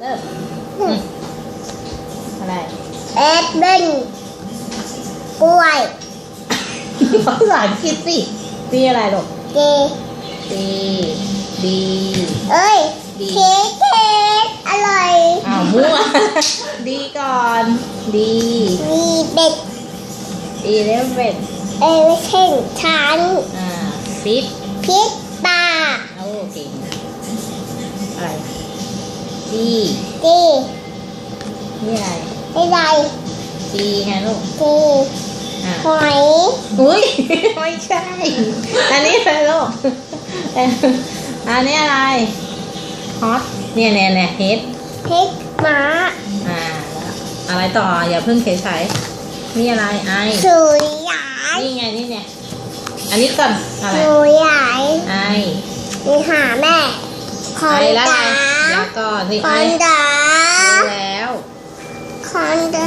เริ่มอืมอะไรแอปเปิ้ลกล้วยภาษาอังกฤษสิดีอะไรลูกเจดีดีเอ้ยดีเค้กเค้กอร่อยอ้าวมั่วดีก่อน ดีมีเด็กดีเร็วเป็ดเอเวอร์เทนชั้นอ่าฟิตพริกปลาโอ้เก่งอะไร ดีจีนี่อะไรอะไรดีไงลูกจีอ่าหอยอุ้ยไม่ใช่ อันนี้อะไรลูกเอ่ออันนี้อะไรฮอตเนี่ยเนี่ยเนี่ยเฮดพริกหมาอ่าแล้วอะไรต่ออย่าเพิ่งเฉยๆนี่อะไรไอสุยหยายนี่ไงนี่เนี่ยอันนี้ก่อนอะไรสุยหยายไอมีหาแม่คอไอนแล้วไงดาเดี๋ยว ก่อนสิคไออนดารู้แล้ว คอนดา